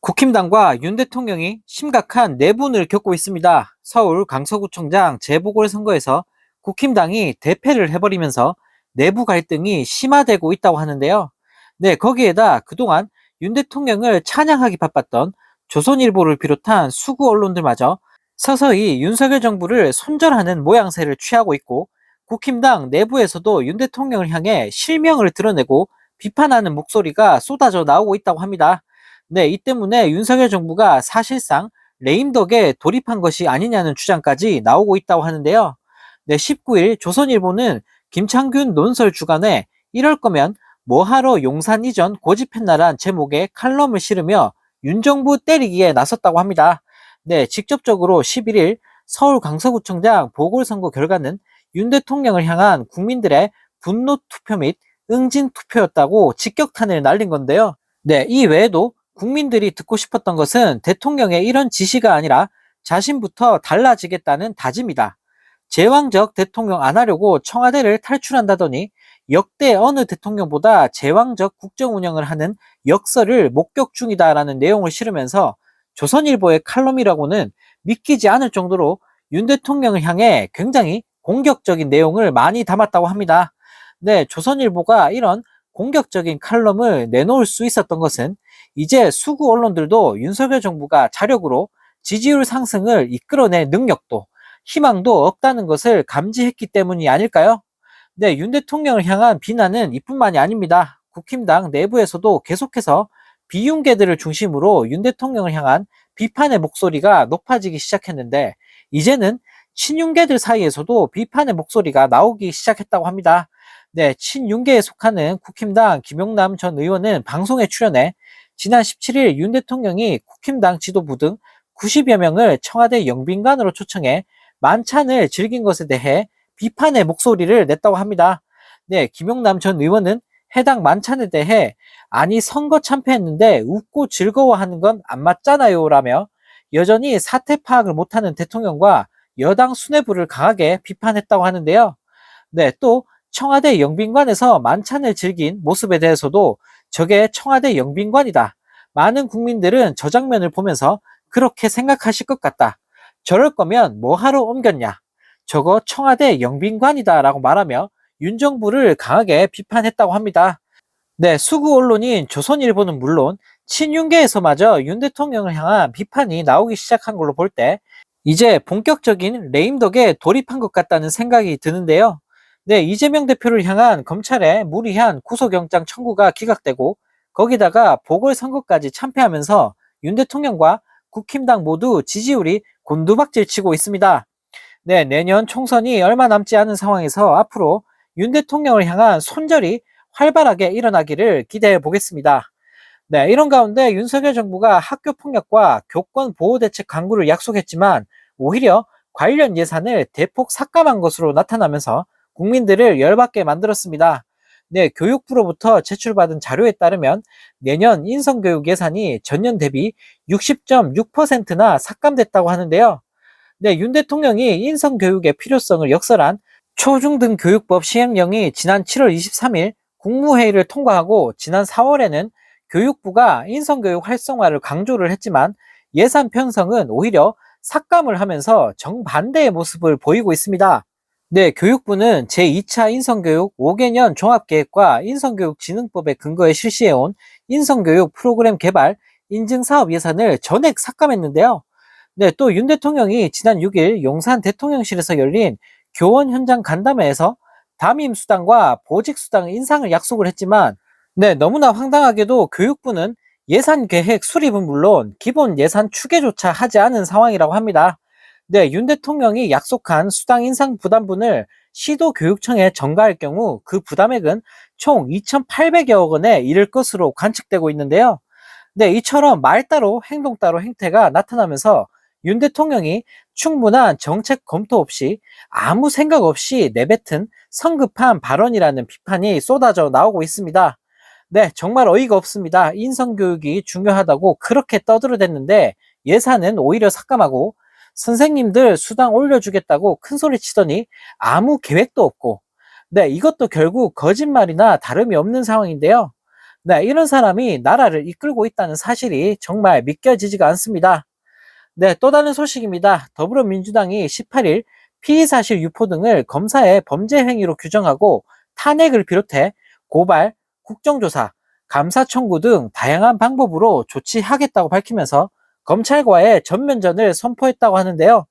국힘당과 윤 대통령이 심각한 내분을 겪고 있습니다. 서울 강서구청장 재보궐선거에서 국힘당이 대패를 해버리면서 내부 갈등이 심화되고 있다고 하는데요. 네, 거기에다 그동안 윤 대통령을 찬양하기 바빴던 조선일보를 비롯한 수구 언론들마저 서서히 윤석열 정부를 손절하는 모양새를 취하고 있고 국힘당 내부에서도 윤 대통령을 향해 실명을 드러내고 비판하는 목소리가 쏟아져 나오고 있다고 합니다. 네, 이 때문에 윤석열 정부가 사실상 레임덕에 돌입한 것이 아니냐는 주장까지 나오고 있다고 하는데요. 네, 19일 조선일보는 김창균 논설 주간에 이럴 거면 뭐하러 용산 이전 고집했나란 제목의 칼럼을 실으며 윤정부 때리기에 나섰다고 합니다. 네, 직접적으로 11일 서울 강서구청장 보궐선거 결과는 윤 대통령을 향한 국민들의 분노 투표 및 응진 투표였다고 직격탄을 날린 건데요. 네, 이 외에도 국민들이 듣고 싶었던 것은 대통령의 이런 지시가 아니라 자신부터 달라지겠다는 다짐이다. 제왕적 대통령 안 하려고 청와대를 탈출한다더니 역대 어느 대통령보다 제왕적 국정 운영을 하는 역설을 목격 중이다라는 내용을 실으면서 조선일보의 칼럼이라고는 믿기지 않을 정도로 윤 대통령을 향해 굉장히 공격적인 내용을 많이 담았다고 합니다. 네, 조선일보가 이런 공격적인 칼럼을 내놓을 수 있었던 것은 이제 수구 언론들도 윤석열 정부가 자력으로 지지율 상승을 이끌어낼 능력도 희망도 없다는 것을 감지했기 때문이 아닐까요? 네, 윤 대통령을 향한 비난은 이뿐만이 아닙니다. 국힘당 내부에서도 계속해서 비윤계들을 중심으로 윤 대통령을 향한 비판의 목소리가 높아지기 시작했는데 이제는 친윤계들 사이에서도 비판의 목소리가 나오기 시작했다고 합니다. 네, 친윤계에 속하는 국힘당 김용남 전 의원은 방송에 출연해 지난 17일 윤 대통령이 국힘당 지도부 등 90여 명을 청와대 영빈관으로 초청해 만찬을 즐긴 것에 대해 비판의 목소리를 냈다고 합니다. 네, 김용남 전 의원은 해당 만찬에 대해 아니 선거 참패했는데 웃고 즐거워하는 건 안 맞잖아요 라며 여전히 사태 파악을 못하는 대통령과 여당 수뇌부를 강하게 비판했다고 하는데요. 네, 또 청와대 영빈관에서 만찬을 즐긴 모습에 대해서도 저게 청와대 영빈관이다. 많은 국민들은 저 장면을 보면서 그렇게 생각하실 것 같다. 저럴 거면 뭐 하러 옮겼냐. 저거 청와대 영빈관이다 라고 말하며 윤 정부를 강하게 비판했다고 합니다. 네, 수구 언론인 조선일보는 물론 친윤계에서마저 윤 대통령을 향한 비판이 나오기 시작한 걸로 볼 때 이제 본격적인 레임덕에 돌입한 것 같다는 생각이 드는데요. 네, 이재명 대표를 향한 검찰의 무리한 구속영장 청구가 기각되고 거기다가 보궐선거까지 참패하면서 윤 대통령과 국힘당 모두 지지율이 곤두박질 치고 있습니다. 네, 내년 총선이 얼마 남지 않은 상황에서 앞으로 윤 대통령을 향한 손절이 활발하게 일어나기를 기대해 보겠습니다. 네, 이런 가운데 윤석열 정부가 학교 폭력과 교권 보호 대책 강구를 약속했지만 오히려 관련 예산을 대폭 삭감한 것으로 나타나면서 국민들을 열받게 만들었습니다. 네, 교육부로부터 제출받은 자료에 따르면 내년 인성교육 예산이 전년 대비 60.6%나 삭감됐다고 하는데요. 네, 윤 대통령이 인성교육의 필요성을 역설한 초중등 교육법 시행령이 지난 7월 23일 국무회의를 통과하고 지난 4월에는 교육부가 인성교육 활성화를 강조를 했지만 예산 편성은 오히려 삭감을 하면서 정반대의 모습을 보이고 있습니다. 네, 교육부는 제2차 인성교육 5개년 종합계획과 인성교육진흥법에 근거해 실시해온 인성교육 프로그램 개발 인증사업 예산을 전액 삭감했는데요. 네, 또 윤 대통령이 지난 6일 용산 대통령실에서 열린 교원 현장 간담회에서 담임 수당과 보직 수당 인상을 약속을 했지만 네, 너무나 황당하게도 교육부는 예산 계획 수립은 물론 기본 예산 추계조차 하지 않은 상황이라고 합니다. 네, 윤 대통령이 약속한 수당 인상 부담분을 시도 교육청에 전가할 경우 그 부담액은 총 2,800여억 원에 이를 것으로 관측되고 있는데요. 네, 이처럼 말 따로 행동 따로 행태가 나타나면서 윤 대통령이 충분한 정책 검토 없이 아무 생각 없이 내뱉은 성급한 발언이라는 비판이 쏟아져 나오고 있습니다. 네, 정말 어이가 없습니다. 인성교육이 중요하다고 그렇게 떠들어댔는데 예산은 오히려 삭감하고 선생님들 수당 올려주겠다고 큰 소리 치더니 아무 계획도 없고, 네, 이것도 결국 거짓말이나 다름이 없는 상황인데요. 네, 이런 사람이 나라를 이끌고 있다는 사실이 정말 믿겨지지가 않습니다. 네, 또 다른 소식입니다. 더불어민주당이 18일 피의사실 유포 등을 검사의 범죄 행위로 규정하고 탄핵을 비롯해 고발, 국정조사, 감사 청구 등 다양한 방법으로 조치하겠다고 밝히면서 검찰과의 전면전을 선포했다고 하는데요.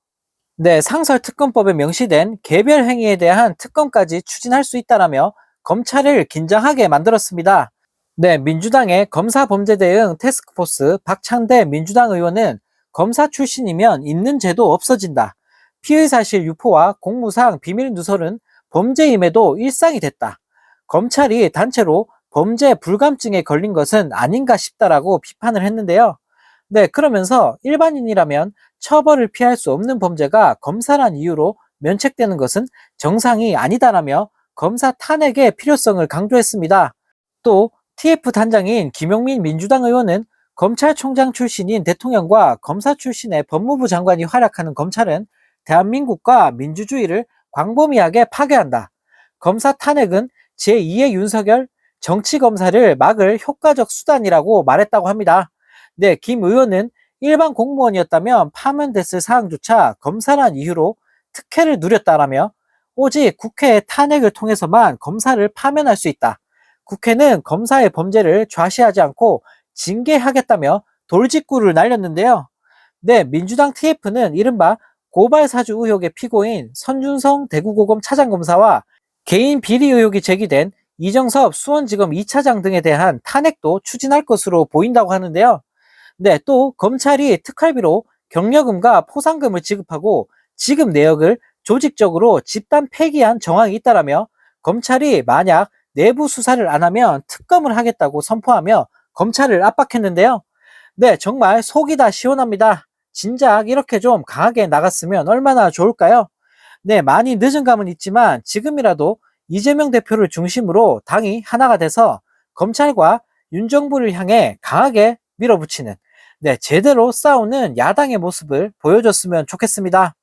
네, 상설 특검법에 명시된 개별 행위에 대한 특검까지 추진할 수 있다라며 검찰을 긴장하게 만들었습니다. 네, 민주당의 검사 범죄 대응 태스크포스 박창대 민주당 의원은 검사 출신이면 있는 죄도 없어진다. 피의 사실 유포와 공무상 비밀 누설은 범죄임에도 일상이 됐다. 검찰이 단체로 범죄 불감증에 걸린 것은 아닌가 싶다라고 비판을 했는데요. 네, 그러면서 일반인이라면 처벌을 피할 수 없는 범죄가 검사란 이유로 면책되는 것은 정상이 아니다라며 검사 탄핵의 필요성을 강조했습니다. 또 TF 단장인 김용민 민주당 의원은 검찰총장 출신인 대통령과 검사 출신의 법무부 장관이 활약하는 검찰은 대한민국과 민주주의를 광범위하게 파괴한다. 검사 탄핵은 제2의 윤석열 정치검사를 막을 효과적 수단이라고 말했다고 합니다. 네, 김 의원은 일반 공무원이었다면 파면됐을 사항조차 검사란 이유로 특혜를 누렸다라며 오직 국회의 탄핵을 통해서만 검사를 파면할 수 있다. 국회는 검사의 범죄를 좌시하지 않고 징계하겠다며 돌직구를 날렸는데요. 네, 민주당 TF는 이른바 고발 사주 의혹의 피고인 선준성 대구고검 차장검사와 개인 비리 의혹이 제기된 이정섭 수원지검 2차장 등에 대한 탄핵도 추진할 것으로 보인다고 하는데요. 네, 또 검찰이 특활비로 경력금과 포상금을 지급하고 지급 내역을 조직적으로 집단 폐기한 정황이 있다라며 검찰이 만약 내부 수사를 안 하면 특검을 하겠다고 선포하며 검찰을 압박했는데요. 네, 정말 속이 다 시원합니다. 진작 이렇게 좀 강하게 나갔으면 얼마나 좋을까요? 네, 많이 늦은 감은 있지만 지금이라도 이재명 대표를 중심으로 당이 하나가 돼서 검찰과 윤 정부를 향해 강하게 밀어붙이는 네, 제대로 싸우는 야당의 모습을 보여줬으면 좋겠습니다.